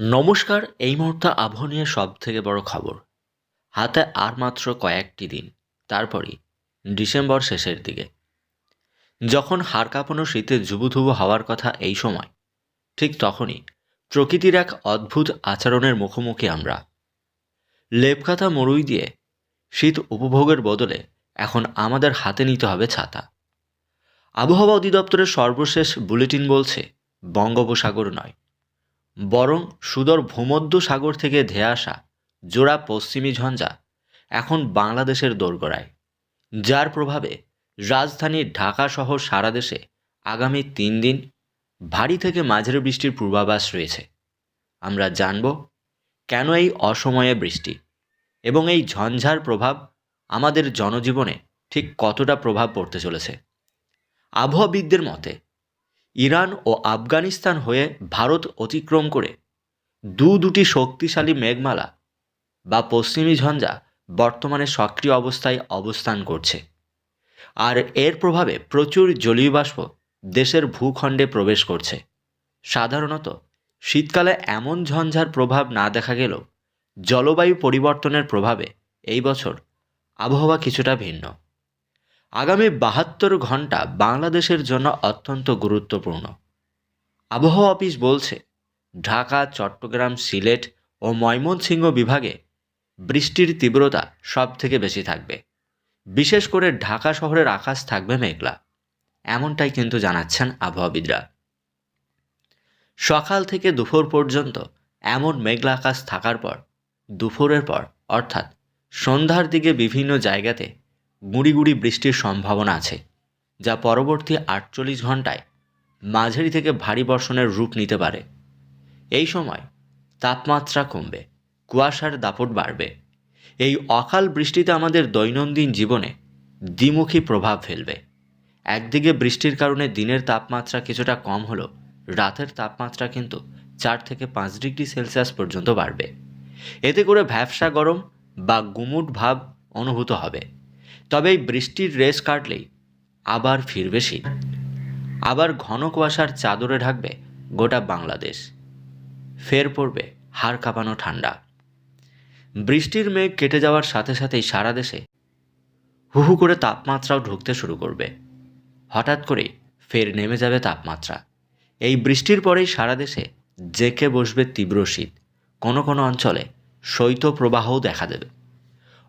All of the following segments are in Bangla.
নমস্কার, এই মুহূর্তে আবহাওয়া সব থেকে বড় খবর। হাতে আর মাত্র কয়েকটি দিন, তারপরই ডিসেম্বর শেষের দিকে। যখন হাড় কাঁপানো শীতে জুবুথুবু হওয়ার কথা এই সময়, ঠিক তখনই প্রকৃতির এক অদ্ভুত আচরণের মুখোমুখি আমরা। লেপকাথা মরুই দিয়ে শীত উপভোগের বদলে এখন আমাদের হাতে নিতে হবে ছাতা। আবহাওয়া অধিদপ্তরের সর্বশেষ বুলেটিন বলছে, বঙ্গোপসাগর নয়। বরং সুদর ভূমধ্য সাগর থেকে ধেয়ে আসা জোড়া পশ্চিমী ঝঞ্ঝা এখন বাংলাদেশের দোরগোড়ায়, যার প্রভাবে রাজধানী ঢাকা সহ সারা দেশে আগামী তিন দিন ভারী থেকে মাঝারি বৃষ্টির পূর্বাভাস রয়েছে। আমরা জানব কেন এই অসময়ে বৃষ্টি এবং এই ঝঞ্ঝার প্রভাব আমাদের জনজীবনে ঠিক কতটা প্রভাব পড়তে চলেছে। আবহাওয়াবিদদের মতে ইরান ও আফগানিস্তান হয়ে ভারত অতিক্রম করে। দু দুটি শক্তিশালী মেঘমালা বা পশ্চিমী ঝঞ্ঝা বর্তমানে সক্রিয় অবস্থায় অবস্থান করছে। আর এর প্রভাবে প্রচুর জলীয় বাষ্প দেশের ভূখণ্ডে প্রবেশ করছে। সাধারণত শীতকালে এমন ঝঞ্ঝার প্রভাব না দেখা গেলেও জলবায়ু পরিবর্তনের প্রভাবে এই বছর আবহাওয়া কিছুটা ভিন্ন। আগামী বাহাত্তর ঘণ্টা বাংলাদেশের জন্য অত্যন্ত গুরুত্বপূর্ণ। আবহাওয়া অফিস বলছে, ঢাকা, চট্টগ্রাম, সিলেট ও ময়মনসিংহ বিভাগে বৃষ্টির তীব্রতা সব থেকে বেশি থাকবে। বিশেষ করে ঢাকা শহরের আকাশ থাকবে মেঘলা। এমনটাই কিন্তু জানাচ্ছেন আবহাওয়াবিদরা। সকাল থেকে দুপুর পর্যন্ত এমন মেঘলা আকাশ থাকার পর, দুপুরের পর, অর্থাৎ সন্ধ্যার দিকে বিভিন্ন জায়গাতে গুঁড়ি গুঁড়ি বৃষ্টির সম্ভাবনা আছে, যা পরবর্তী আটচল্লিশ ঘন্টায় মাঝারি থেকে ভারী বর্ষণের রূপ নিতে পারে। এই সময় তাপমাত্রা কমবে, কুয়াশার দাপট বাড়বে। এই অকাল বৃষ্টিতে আমাদের দৈনন্দিন জীবনে দ্বিমুখী প্রভাব ফেলবে। একদিকে বৃষ্টির কারণে দিনের তাপমাত্রা কিছুটা কম হলেও রাতের তাপমাত্রা কিন্তু চার থেকে পাঁচ ডিগ্রি সেলসিয়াস পর্যন্ত বাড়বে। এতে করে ভ্যাবসা গরম বা গুমুট ভাব অনুভূত হবে। তবে এই বৃষ্টির রেস কাটলেই আবার ফিরবে শীত। আবার ঘন কুয়াশার চাদরে ঢাকবে গোটা বাংলাদেশ। ফের পড়বে হাড় কাঁপানো ঠান্ডা। বৃষ্টির মেঘ কেটে যাওয়ার সাথে সাথেই সারা দেশে হু হু করে তাপমাত্রাও ঢুকতে শুরু করবে। হঠাৎ করেই ফের নেমে যাবে তাপমাত্রা। এই বৃষ্টির পরেই সারা দেশে জেকে বসবে তীব্র শীত। কোনো কোনো অঞ্চলে শৈত্যপ্রবাহও দেখা দেবে।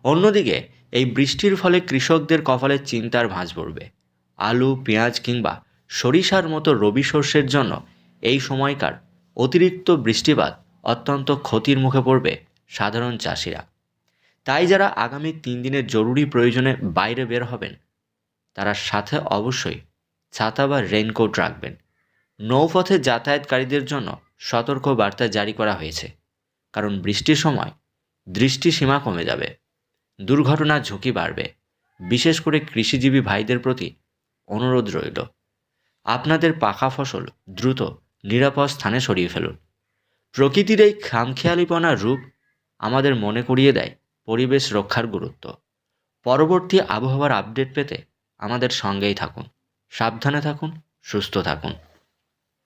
অন্যদিকে এই বৃষ্টির ফলে কৃষকদের কপালে চিন্তার ভাঁজ পড়বে। আলু, পেঁয়াজ কিংবা সরিষার মতো রবি শস্যের জন্য এই সময়কার অতিরিক্ত বৃষ্টিপাত অত্যন্ত ক্ষতির মুখে পড়বে সাধারণ চাষিরা। তাই যারা আগামী তিন দিনের জরুরি প্রয়োজনে বাইরে বের হবেন, তারা সাথে অবশ্যই ছাতা বা রেইনকোট রাখবেন। নৌপথে যাতায়াতকারীদের জন্য সতর্ক বার্তা জারি করা হয়েছে, কারণ বৃষ্টির সময় দৃষ্টিসীমা কমে যাবে। দুর্ঘটনার ঝুঁকি বাড়বে। বিশেষ করে কৃষিজীবী ভাইদের প্রতি অনুরোধ রইল। আপনাদের পাকা ফসল দ্রুত, নিরাপদ স্থানে সরিয়ে ফেলুন। প্রকৃতির এই খামখেয়ালিপনার রূপ আমাদের মনে করিয়ে দেয় পরিবেশ রক্ষার গুরুত্ব। পরবর্তী আবহাওয়ার আপডেট পেতে আমাদের সঙ্গেই থাকুন। সাবধানে থাকুন, সুস্থ থাকুন।